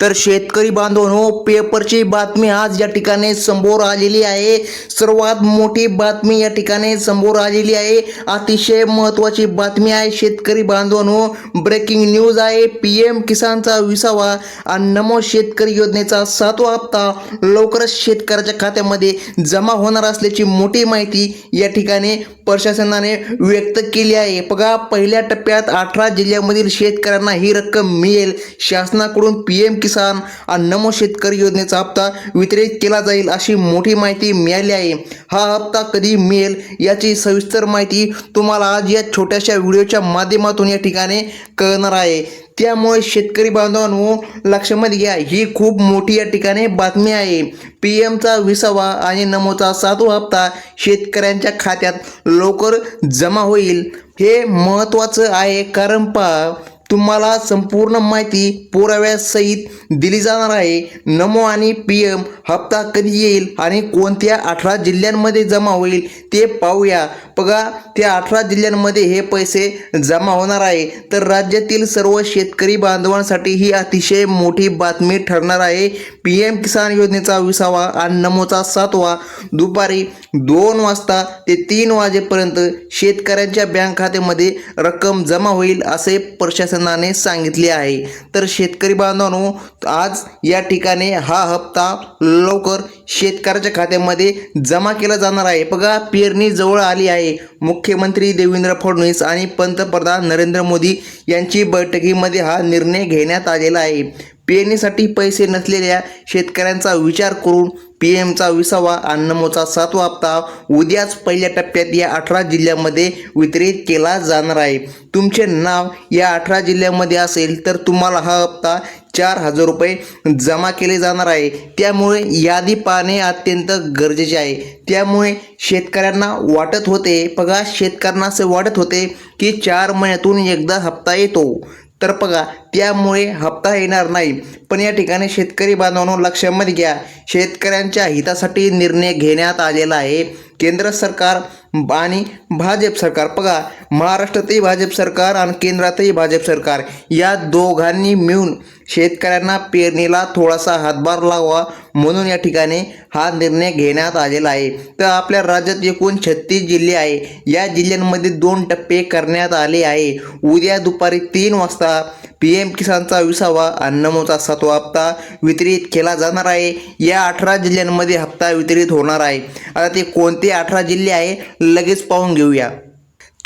तर शेतकरी बांधवांनो पेपरची बातमी आज या ठिकाणी समोर आलेली आहे. सर्वात मोठी बातमी या ठिकाणी समोर आलेली आहे. अतिशय महत्त्वाची बातमी आहे शेतकरी बांधवांनो. ब्रेकिंग न्यूज आहे पी एम किसानचा विसावा आणि नमो शेतकरी योजनेचा सातवा हप्ता लवकरच शेतकऱ्याच्या खात्यामध्ये जमा होणार असल्याची मोठी माहिती या ठिकाणी प्रशासनाने व्यक्त केली आहे. बघा पहिल्या टप्प्यात अठरा जिल्ह्यामधील शेतकऱ्यांना ही रक्कम मिळेल. शासनाकडून पी एम किसान आणि नमो शेतकरी योजनेचा हप्ता वितरित केला जाईल अशी मोठी माहिती मिळाली आहे. हा हप्ता कधी मिळेल याची सविस्तर माहिती तुम्हाला आज या छोट्याशा व्हिडिओच्या माध्यमातून या ठिकाणी कळणार आहे. त्यामुळे शेतकरी बांधवांनो लक्षामध्ये घ्या. ही खूप मोठी या ठिकाणी बातमी आहे. पी एमचा विसावा आणि नमोचा सातवा हप्ता शेतकऱ्यांच्या खात्यात लवकर जमा होईल. हे महत्त्वाचं आहे. कारण पहा तुम्हाला संपूर्ण माहिती पुराव्यासहित दिली जाणार आहे. नमो आणि पी एम हप्ता कधी येईल आणि कोणत्या अठरा जिल्ह्यांमध्ये जमा होईल ते पाहूया. बघा त्या अठरा जिल्ह्यांमध्ये हे पैसे जमा होणार आहे. तर राज्यातील सर्व शेतकरी बांधवांसाठी ही अतिशय मोठी बातमी ठरणार आहे. पी एम किसान योजनेचा विसावा आणि नमोचा सातवा. दुपारी दोन वाजता ते तीन वाजेपर्यंत शेतकऱ्यांच्या बँक खात्यामध्ये रक्कम जमा होईल असे प्रशासन शासनाने सांगितले आहे. तर शेतकरी बांधवांनो आज या ठिकाणी हा हप्ता लवकर शेतकऱ्याच्या खात्यामध्ये जमा केला जाणार आहे. बघा पेरणी जवळ आली आहे. मुख्यमंत्री देवेंद्र फडणवीस आणि पंतप्रधान नरेंद्र मोदी यांची बैठकीमध्ये हा निर्णय घेण्यात आलेला आहे. पेरणीसाठी पैसे नसलेल्या शेतकऱ्यांचा विचार करून पी एमचा विसावा अन्नमोचा सातवा हप्ता उद्याच पहिल्या टप्प्यात या अठरा जिल्ह्यामध्ये वितरित केला जाणार आहे. तुमचे नाव या अठरा जिल्ह्यामध्ये असेल तर तुम्हाला हा हप्ता चार हजार रुपये जमा केले जाणार आहे. त्यामुळे यादी पाहणे अत्यंत गरजेचे आहे. त्यामुळे शेतकऱ्यांना वाटत होते बघा शेतकऱ्यांना असे वाटत होते की चार महिन्यातून एकदा हप्ता येतो. तर बघा त्यामुळे हप्ता येणार नाही. पण या ठिकाणी शेतकरी बांधवांनो लक्षामध्ये घ्या. शेतकऱ्यांच्या हितासाठी निर्णय घेण्यात आलेला आहे. केंद्र सरकार आणि भाजप सरकार. बघा महाराष्ट्रातही भाजप सरकार आणि केंद्रातही भाजप सरकार. या दोघांनी मिळून शेतकऱ्यांना पेरणीला थोडासा हातभार लावा म्हणून या ठिकाणी हा निर्णय घेण्यात आलेला आहे. तर आपल्या राज्यात एकूण छत्तीस जिल्हे आहे. या जिल्ह्यांमध्ये दोन टप्पे करण्यात आले आहे. उद्या दुपारी तीन वाजता पी एम किसानचा विसावा अन्नमोचा सातवा हप्ता वितरित केला जाणार आहे. या अठरा जिल्ह्यांमध्ये हप्ता वितरित होणार आहे. आता ते कोणते अठरा जिल्हे आहे लगेच पाहून घेऊया.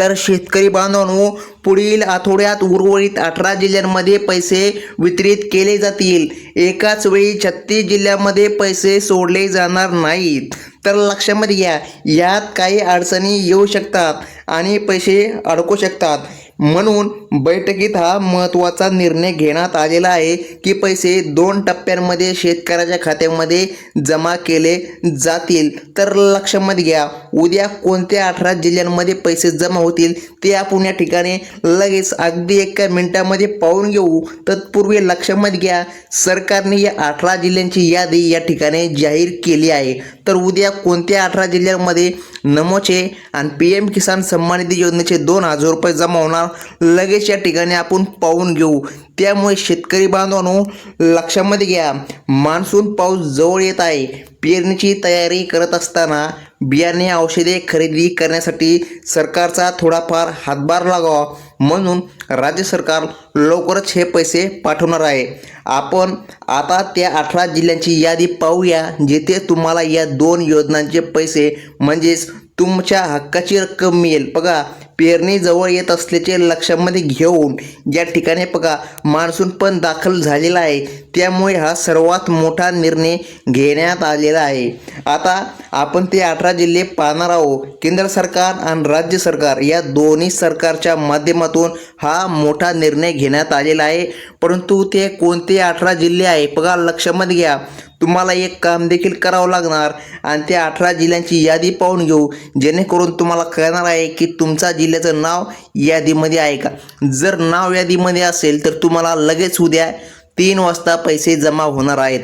तर शेतकरी बांधवांनो पुढील आठवड्यात उर्वरित अठरा जिल्ह्यांमध्ये पैसे वितरित केले जातील. एकाच वेळी छत्तीस जिल्ह्यामध्ये पैसे सोडले जाणार नाहीत. तर लक्षामध्ये घ्या यात काही अडचणी येऊ शकतात आणि पैसे अडकू शकतात. म्हणून बैठकीत हा महत्त्वाचा निर्णय घेण्यात आलेला आहे की पैसे दोन टप्प्यांमध्ये शेतकऱ्याच्या खात्यामध्ये जमा केले जातील. तर लक्षामध्ये घ्या उद्या कोणत्या अठरा जिल्ह्यांमध्ये पैसे जमा होतील ते आपण या ठिकाणी लगेच अगदी एका मिनिटामध्ये पाहून घेऊ. तत्पूर्वी लक्षामध्ये घ्या सरकारने या अठरा जिल्ह्यांची यादी या ठिकाणी जाहीर केली आहे. तर उद्या कोणत्या अठरा जिल्ह्यांमध्ये नमोचे आणि पी एम किसान सन्मान निधी योजनेचे दोन हजार रुपये जमा होणार? लगेच या ठिकाणी आपण पाहून घेऊ. त्यामुळे शेतकरी बांधवांनो लक्षामध्ये घ्या. मान्सून पाऊस जवळ येत आहे. पेरणीची तयारी करत असताना बियाणे औषधे खरेदी करण्यासाठी सरकारचा थोडाफार हातभार लागावा. म्हणून राज्य सरकार लवकरच हे पैसे पाठवणार आहे. आपण आता त्या अठरा जिल्ह्यांची यादी पाहूया जिथे तुम्हाला या दोन योजनांचे पैसे म्हणजेच तुमच्या हक्काची रक्कम मिळेल. बघा पेरणी जवळ येत असल्याचे लक्षामध्ये घेऊन या ठिकाणी बघा मान्सून पण दाखल झालेला आहे. त्यामुळे हा सर्वात मोठा निर्णय घेण्यात आलेला आहे. आता आपण ते अठरा जिल्हे पाहणार आहोत. केंद्र सरकार आणि राज्य सरकार या दोन्ही सरकारच्या माध्यमातून हा मोठा निर्णय घेण्यात आलेला आहे. परंतु ते कोणते अठरा जिल्हे आहे बघा लक्षामध्ये घ्या. तुम्हाला एक काम देखील करावं लागणार. आणि त्या अठरा जिल्ह्यांची यादी पाहून घेऊ. जेणेकरून तुम्हाला कळणार आहे की तुमचा जिल्ह्याचं नाव यादीमध्ये आहे का? जर नाव यादीमध्ये असेल तर तुम्हाला लगेच उद्या तीन वाजता पैसे जमा होणार आहेत.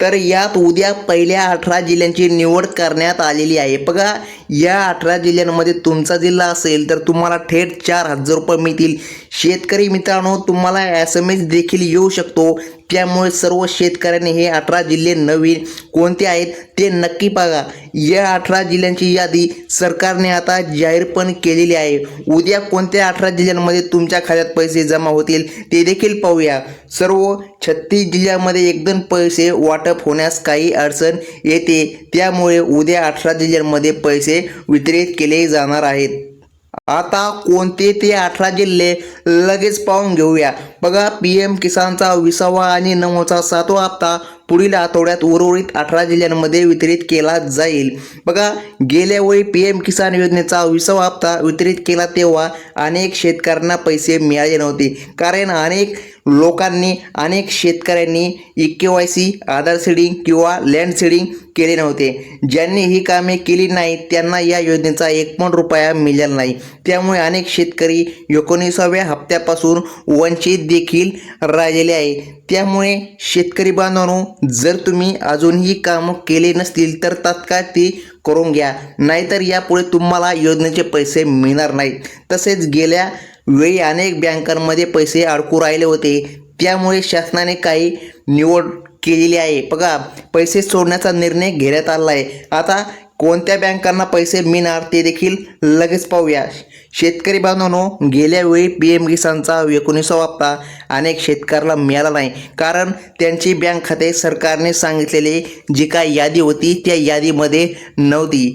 तर यात उद्या पहिल्या अठरा जिल्ह्यांची निवड करण्यात आलेली आहे. बघा या अठरा जिल्ह्यांमध्ये तुमचा जिल्हा असेल तर तुम्हाला थेट चार हजार रुपये मिळतील. शेतकरी मित्रांनो तुम्हाला एस एम एस देखील येऊ शकतो. त्यामुळे सर्व शेतकऱ्यांनी हे अठरा जिल्हे नवीन कोणते आहेत ते नक्की बघा. या अठरा जिल्ह्यांची यादी सरकारने आता जाहीर पण केलेली आहे. उद्या कोणत्या अठरा जिल्ह्यांमध्ये तुमच्या खात्यात पैसे जमा होतील ते देखील पाहूया. सर्व छत्तीस जिल्ह्यांमध्ये एकदम पैसे वाटप होण्यास काही अडचण येते. त्यामुळे उद्या अठरा जिल्ह्यांमध्ये पैसे वितरित केले जाणार आहेत. आता कोणते ते अठरा जिल्हे लगेच पाहून घेऊया. बघा पी एम किसानचा विसावा आणि नमोचा सातवा हप्ता पुढील आठवड्यात उर्वरित अठरा जिल्ह्यांमध्ये वितरित केला जाईल. बघा गेल्या वेळी पी एम किसान योजनेचा विसावा हप्ता वितरित केला तेव्हा अनेक शेतकऱ्यांना पैसे मिळाले नव्हते. कारण अनेक लोकांनी अनेक शेतकऱ्यांनी E K Y C Aadhaar seeding किंवा लँड सीडिंग केले नव्हते. ज्यांनी ही कामे केली नाहीत त्यांना या योजनेचा एक पण रुपया मिळाला नाही. त्यामुळे अनेक शेतकरी एकोणीसाव्या हप्त्यापासून वंचित देखील राहिलेले आहे. त्यामुळे शेतकरी बांधवांनो जर तुम्ही अजूनही कामं केले नसतील तर तात्काळ ती करून घ्या. नाहीतर यापुढे तुम्हाला योजनेचे पैसे मिळणार नाहीत. तसेच गेल्या वेळी अनेक बँकांमध्ये पैसे अडकू राहिले होते. त्यामुळे शासनाने काही निवड केलेली आहे. बघा पैसे सोडण्याचा निर्णय घेण्यात आला आहे. आता कोणत्या बँकांना पैसे मिळणार ते देखील लगेच पाहूया. शेतकरी बांधवांनो गेल्या वेळी पी एम किसानचा एकोणीसावा हप्ता अनेक शेतकऱ्याला मिळाला नाही. कारण त्यांची बँक खाते सरकारने सांगितलेली जी काय यादी होती त्या यादीमध्ये नव्हती.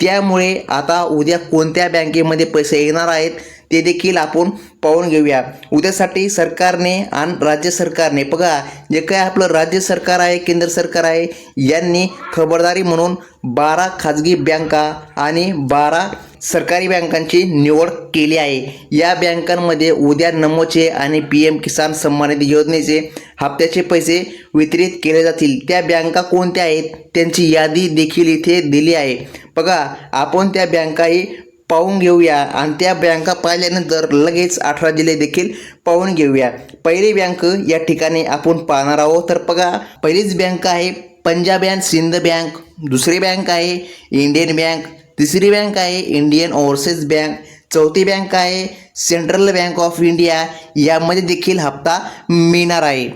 त्यामुळे आता उद्या कोणत्या बँकेमध्ये पैसे येणार आहेत ते देखील आपण पाहून घेऊया. उद्यासाठी सरकारने आणि राज्य सरकारने बघा जे काय आपलं राज्य सरकार आहे केंद्र सरकार आहे यांनी खबरदारी म्हणून बारा खाजगी बँका आणि बारा सरकारी बँकांची निवड केली आहे. या बँकांमध्ये उद्या नमोचे आणि पी एम किसान सन्मानित योजनेचे हप्त्याचे पैसे वितरित केले जातील. त्या बँका कोणत्या आहेत? त्यांची यादी देखील इथे दिली आहे. बघा आपण त्या बँकाही पाहून घेऊया. आणि त्या बँका पाहिल्यानंतर लगेच अठरा जिल्हे देखील पाहून घेऊया. पहिली बँक या ठिकाणी आपण पाहणार आहोत. तर बघा पहिलीच बँक आहे पंजाब अँड सिंध बँक दुसरी बँक आहे इंडियन बँक तिसरी बँक आहे इंडियन ओव्हरसीज बँक चौथी बँक आहे सेंट्रल बँक ऑफ इंडिया यामध्ये देखील हप्ता मिळणार आहे.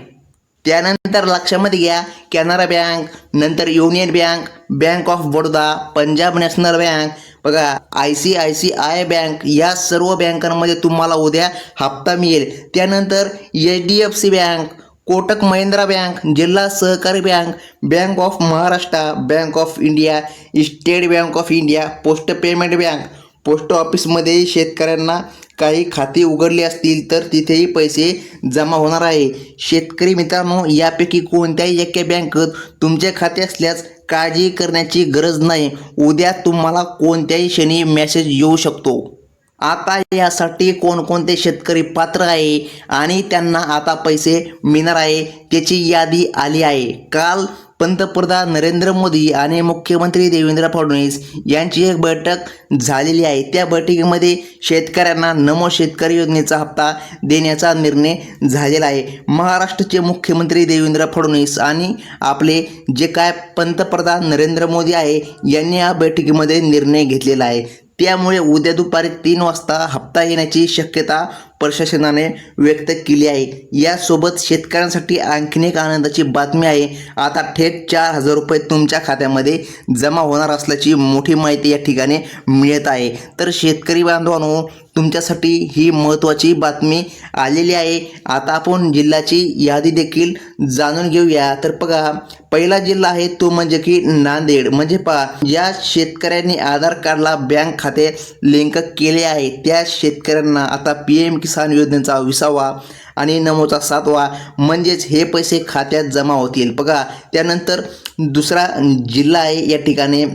त्यानंतर लक्षामध्ये घ्या कॅनरा बँक नंतर union bank bank of Baroda Punjab national bank. बघा I C I C I bank या सर्व बँकांमध्ये तुम्हाला उद्या हप्ता मिळेल. त्यानंतर H D F C bank Kotak Mahindra bank जिल्हा सहकारी bank bank of Maharashtra bank of India state bank of India post payment bank. Post ऑफिसमध्ये शेतकऱ्यांना काही खाती उघडली असतील तर तिथेही पैसे जमा होणार आहे. शेतकरी मित्रांनो यापैकी कोणत्याही एका बँकेत तुमचे खाते असल्यास काळजी करण्याची गरज नाही. उद्या तुम्हाला कोणत्याही क्षणी मेसेज येऊ शकतो. आता यासाठी कोणकोणते शेतकरी पात्र आहे आणि त्यांना आता पैसे मिळणार आहे त्याची यादी आली आहे. काल पंतप्रधान नरेंद्र मोदी आणि मुख्यमंत्री देवेंद्र फडणवीस यांची एक बैठक झालेली आहे. त्या बैठकीमध्ये शेतकऱ्यांना नमो शेतकरी योजनेचा हप्ता देण्याचा निर्णय झालेला आहे. महाराष्ट्राचे मुख्यमंत्री देवेंद्र फडणवीस आणि आपले जे काय पंतप्रधान नरेंद्र मोदी आहे यांनी या बैठकीमध्ये निर्णय घेतलेला आहे. त्यामुळे उद्या दुपारी तीन वाजता हप्ता येण्याची शक्यता प्रशासनाने व्यक्त केली आहे. यासोबत शेतकऱ्यांसाठी आणखीन एक आनंदाची बातमी आहे. आता थेट चार हजार रुपये तुमच्या खात्यामध्ये जमा होणार असल्याची मोठी माहिती या ठिकाणी मिळत आहे. तर शेतकरी बांधवांनो तुमच्यासाठी ही महत्त्वाची बातमी आलेली आहे. आता आपण जिल्ह्याची यादी देखील जाणून घेऊया. तर बघा पहिला जिल्हा आहे तो म्हणजे की नांदेड. म्हणजे पहा ज्या शेतकऱ्यांनी आधार कार्डला बँक खाते लिंक केले आहे त्या शेतकऱ्यांना आता पी एम किसान योजनेचा विसावा आणि नमोचा सातवा म्हणजेच हे पैसे खात्यात जमा होतील. बघा त्यानंतर दुसरा जिल्हा आहे या ठिकाणी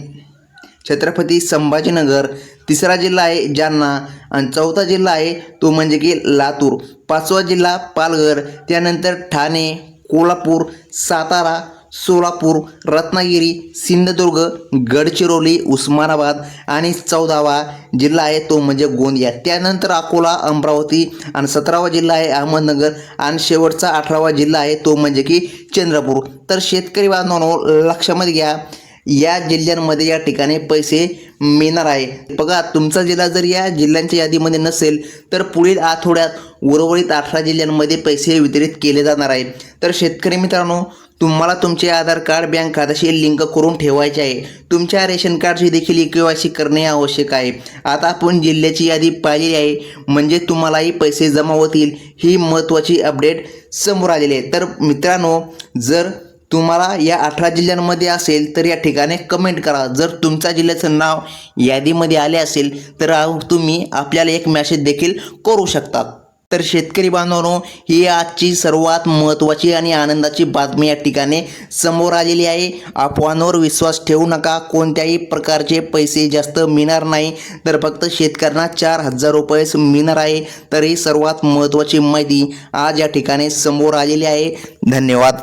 छत्रपती संभाजीनगर. तिसरा जिल्हा आहे जालना. आणि चौथा जिल्हा आहे तो म्हणजे की लातूर. पाचवा जिल्हा पालघर. त्यानंतर ठाणे कोल्हापूर सातारा सोलापूर रत्नागिरी सिंधुदुर्ग गडचिरोली उस्मानाबाद आणि चौदावा जिल्हा आहे तो म्हणजे गोंदिया. त्यानंतर अकोला अमरावती आणि सतरावा जिल्हा आहे अहमदनगर आणि शेवटचा अठरावा जिल्हा आहे तो म्हणजे की चंद्रपूर. तर शेतकरी बांधवांनो लक्षामध्ये घ्या या जिल्ह्यांमध्ये या ठिकाणी पैसे मिळणार आहे. बघा तुमचा जिल्हा जर या जिल्ह्यांच्या यादीमध्ये नसेल तर पुढील आठवड्यात उर्वरित अठरा जिल्ह्यांमध्ये पैसे वितरित केले जाणार आहे. तर शेतकरी मित्रांनो तुम्हाला तुमचे आधार कार्ड बँक खात्याशी लिंक करून ठेवायचे आहे. तुमच्या रेशन कार्डची देखील ई के वाय सी करणे आवश्यक आहे. आता आपण जिल्ह्याची यादी पाहिली आहे. म्हणजे तुम्हालाही पैसे जमा होतील. ही महत्त्वाची अपडेट समोर आलेली आहे. तर मित्रांनो जर तुम्हाला या अठरा जिल्ह्यांमध्ये असेल तर या ठिकाणी कमेंट करा. जर तुमच्या जिल्ह्याचं नाव यादीमध्ये आले असेल तर तुम्ही आपल्याला एक मॅसेज देखील करू शकता. तर शेतकरी बांधवांनो ही आजची सर्वात महत्त्वाची आणि आनंदाची बातमी या ठिकाणी समोर आलेली आहे. अफवांवर विश्वास ठेवू नका. कोणत्याही प्रकारचे पैसे जास्त मिळणार नाही. तर फक्त शेतकऱ्यांना चार हजार रुपयेच मिळणार आहे. तर ही सर्वात महत्त्वाची माहिती आज या ठिकाणी समोर आलेली आहे. धन्यवाद.